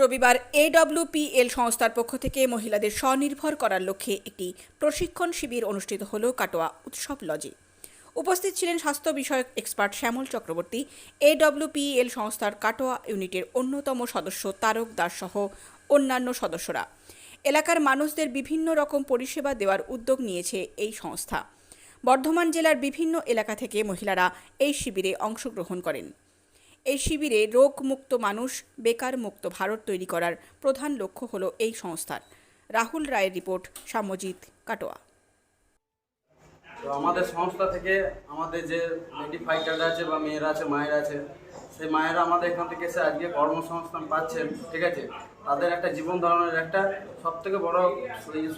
রবিবার এডব্লিউপিএল সংস্থার পক্ষ থেকে মহিলাদের স্বনির্ভর করার লক্ষ্যে একটি প্রশিক্ষণ শিবির অনুষ্ঠিত হল কাটোয়া উৎসব লজে। উপস্থিত ছিলেন স্বাস্থ্য বিষয়ক এক্সপার্ট শ্যামল চক্রবর্তী। এডব্লিউপিএল সংস্থার কাটোয়া ইউনিটের অন্যতম সদস্য তারক দাস সহ অন্যান্য সদস্যরা। এলাকার মানুষদের বিভিন্ন রকম পরিষেবা দেওয়ার উদ্যোগ নিয়েছে এই সংস্থা। বর্ধমান জেলার বিভিন্ন এলাকা থেকে মহিলারা এই শিবিরে অংশগ্রহণ করেন। এই শিবিরে রোগমুক্ত মানুষ, বেকার মুক্ত ভারত তৈরি করার প্রধান লক্ষ্য হল এই সংস্থার। রাহুল রায়ের রিপোর্ট সাম্যজিৎ কাটোয়া। তো আমাদের সংস্থা থেকে আমাদের যে লেডি ফাইটাররা আছে বা মেয়েরা আছে, মায়েরা আছে, সেই মায়েরা আমাদের এখান থেকে এসে আজকে কর্মসংস্থান পাচ্ছেন ঠিক আছে? তাদের একটা জীবন ধারণের একটা সব থেকে বড়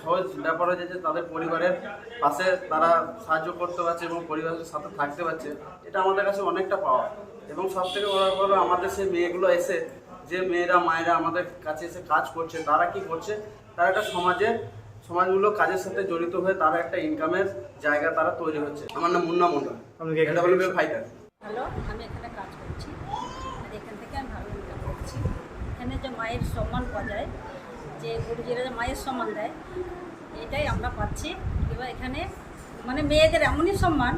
সহজ ব্যাপার হচ্ছে যে তাদের পরিবারের পাশে তারা সাহায্য করতে পারছে এবং পরিবারের সাথে থাকতে পারছে। এটা আমাদের কাছে অনেকটা পাওয়া। এবং সব থেকে বড় হলো আমাদের সেই মেয়েগুলো এসে যে মেয়েরা মায়েরা আমাদের কাছে এসে কাজ করছে তারা কি করছে? তারা একটা সমাজের সমাজগুলো কাজের সাথে জড়িত হয়ে তারা একটা ইনকামের জায়গা তারা তৈরি হচ্ছে। আমার নাম মুন্না মন্ডল এটা ফাইটার ভালো আমি এখানে কাজ করছি। আর এখান থেকে আমি ভালো ইনকাম করছি। এখানে যে মায়ের সম্মান পাওয়া যায় যে গুরুজিরা যে মায়ের সম্মান দেয় এটাই আমরা পাচ্ছি। এবার এখানে মানে মেয়েদের এমনই সম্মান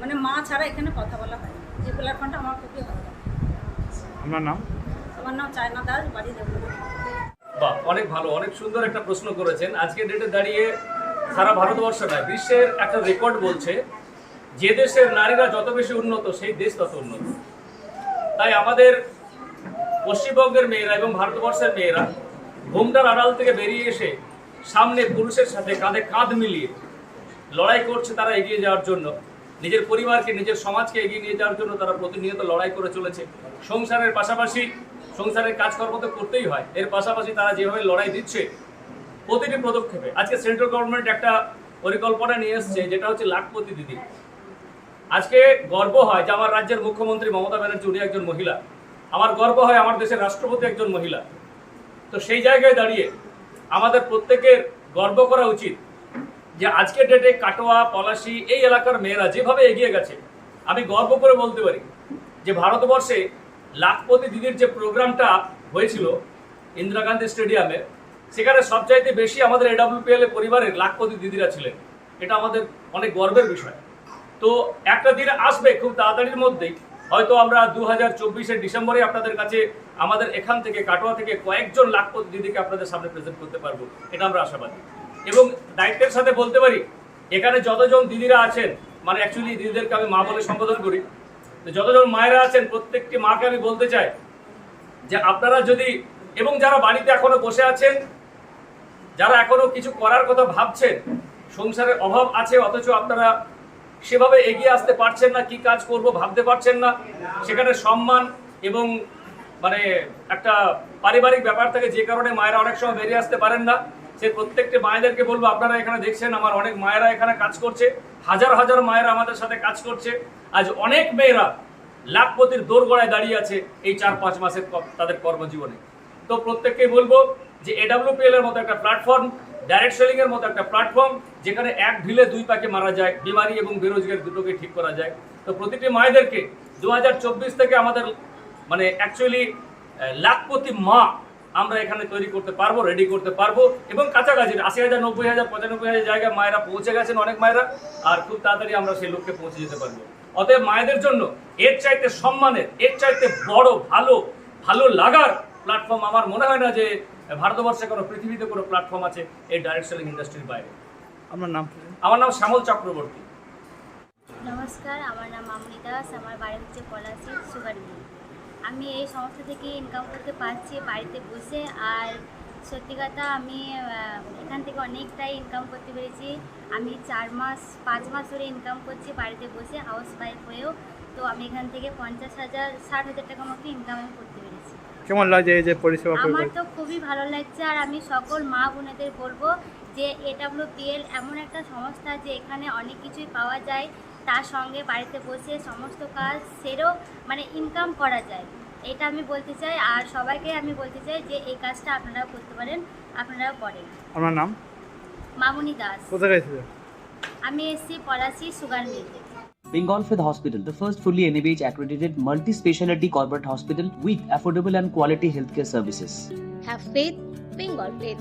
মানে মা ছাড়া এখানে কথা বলা হয় যে প্ল্যাটফর্মটা আমার খুবই ভালো লাগে আপনার নাম? আমার নাম চায়না দাস বাড়ি দেবো বাহ অনেক ভালো অনেক সুন্দর একটা প্রশ্ন করেছেন। আজকের ডেটে দাঁড়িয়ে সারা ভারতবর্ষ নয় বিশ্বের একটা রেকর্ড বলছে যে দেশের নারীরা যত বেশি উন্নত সেই দেশ তত উন্নত। তাই আমাদের পশ্চিমবঙ্গের মেয়েরা এবং ভারতবর্ষের মেয়েরা ঘুমটার আড়াল থেকে বেরিয়ে এসে সামনে পুরুষের সাথে কাঁধে কাঁধ মিলিয়ে লড়াই করছে তারা এগিয়ে যাওয়ার জন্য। নিজের পরিবারকে, নিজের সমাজকে এগিয়ে নিয়ে যাওয়ার জন্য তারা প্রতিনিয়ত লড়াই করে চলেছে। সংসারের পাশাপাশি সংসারের কাজকর্ম তো করতেই হয়। এর পাশাপাশি তারা যেভাবে লড়াই দিচ্ছে, প্রতিটি পদক্ষেপে। আজকে সেন্ট্রাল গভর্নমেন্ট একটা পরিকল্পনা নিয়ে এসছে, যেটা হচ্ছে লাখপতি দিদি। আজকে গর্ব হয় যে আমার রাজ্যের মুখ্যমন্ত্রী মমতা ব্যানার্জি, উনি একজন মহিলা। আমার গর্ব হয় আমার দেশের রাষ্ট্রপতি একজন মহিলা। তো সেই জায়গায় দাঁড়িয়ে আমাদের প্রত্যেকের গর্ব করা উচিত। যে আজকের ডেটে কাটোয়া, পলাশি এই এলাকার মেয়েরা যেভাবে এগিয়ে গেছে, আমি গর্ব করে বলতে পারি যে ভারতবর্ষে লাখপতি দিদির যে প্রোগ্রামটা হয়েছিল ইন্দিরা গান্ধী স্টেডিয়ামে, সেখানে সবচাইতে বেশি আমাদের এডাব্লিউপিএল পরিবারের লাখপতি দিদিরা ছিলেন। এটা আমাদের অনেক গর্বের বিষয়। তো একটা দিন আসবে খুব তাড়াতাড়ির মধ্যেই, হয়তো আমরা দু হাজার চব্বিশের ডিসেম্বরে আপনাদের কাছে আমাদের এখান থেকে কাটোয়া থেকে কয়েকজন লাখপতি দিদিকে আপনাদের সামনে প্রেজেন্ট করতে পারব, এটা আমরা আশাবাদী। এবং দায়িত্বের সাথে বলতে পারি, এখানে যতজন দিদিরা আছেন মানে অ্যাকচুয়ালি দিদিদেরকে আমি মা বলে সম্বোধন করি, তো যতজন মায়েরা আছেন, প্রত্যেকটি মাকে আমি বলতে চাই যে আপনারা যদি, এবং যারা বাড়িতে এখনও বসে আছেন, যারা এখনও কিছু করার কথা ভাবছেন, সংসারের অভাব আছে, অথচ আপনারা সেভাবে এগিয়ে আসতে পারছেন না, কি কাজ করব ভাবতে পারছেন না, সেখানে সম্মান এবং মানে একটা পারিবারিক ব্যাপার থেকে, যে কারণে মায়েরা অনেক সময় বেরিয়ে আসতে পারেন না। সে প্রত্যেকটি মায়েদেরকে বলব, আপনারা এখানে দেখছেন আমার অনেক মায়েরা এখানে কাজ করছে, হাজার হাজার মায়েরা আমাদের সাথে কাজ করছে। আজ অনেক মেয়েরা লাখপতির দোরগড়ায় দাঁড়িয়ে আছে এই চার পাঁচ মাসের তাদের কর্মজীবনে। তো প্রত্যেককে বলব যে এডাব্লিউপিএল এর মতো একটা প্ল্যাটফর্ম ডাইরেক্ট সেলিং এর মতো একটা প্ল্যাটফর্ম যেখানে এক ঢিলে দুই পাকে মারা যায়, বিমারি এবং বেরোজগার দুটোকে ঠিক করা যায়। তো প্রতিটি মায়েদেরকে দু হাজার চব্বিশ থেকে আমাদের মানে অ্যাকচুয়ালি লাখপতি মা আমরা এখানে তৈরি করতে পারব রেডি করতে পারব এবং কাছাকাছি আশি হাজার নব্বই হাজার পঁচানব্বই হাজার জায়গায় মায়েরা পৌঁছে গেছেন অনেক মায়েরা আর খুব তাড়াতাড়ি আমরা সেই লক্ষ্যে পৌঁছে যেতে পারব। অতএব মায়েদের জন্য এর চাইতে সম্মানের এর চাইতে বড় ভালো ভালো লাগার প্ল্যাটফর্ম আমার মনে হয় না যে ভারতবর্ষে কোনো পৃথিবীতে কোনো প্ল্যাটফর্ম আছে এই ডাইরেক্ট সেলিং ইন্ডাস্ট্রির বাইরে। আপনার নাম আমার নাম শ্যামল চক্রবর্তী। নমস্কার আমার নাম দাস আমার বাড়ি হচ্ছে পলাশি সুগার মিল আমি এই সংস্থা থেকে ইনকাম করতে পারছি বাড়িতে বসে। আর সত্যি কথা আমি এখান থেকে অনেকটাই ইনকাম করতে পেরেছি। আমি চার মাস পাঁচ মাস ধরে ইনকাম করছি বাড়িতে বসে হাউস ওয়াইফ হয়েও। তো আমি এখান থেকে পঞ্চাশ হাজার ষাট হাজার টাকা মতো ইনকাম আমি করতে পেরেছি। কেমন লাগছে এই যে পরিষেবা আমার তো খুবই ভালো লাগছে। আর আমি সকল মা বোনেদের বলব যে এডাব্লিউপিএল এমন একটা সংস্থা যে এখানে অনেক কিছুই পাওয়া যায়। তার সঙ্গে বাড়িতে বসে সমস্ত কাজ সেরেও মানে ইনকাম করা যায় এটা আমি বলতে চাই আর সবাইকে আমি বলতে চাই যে এই কাজটা আপনারাও করতে পারেন আপনারাও করেন আপনার নাম মামুনি দাস কোথায় গেছিল আমি এসছি পলাশি সুগার মিল থেকে Bengal Fifth Hospital, the first fully NABH accredited multi speciality corporate hospital with affordable and quality healthcare services. Have faith, Bengal faith.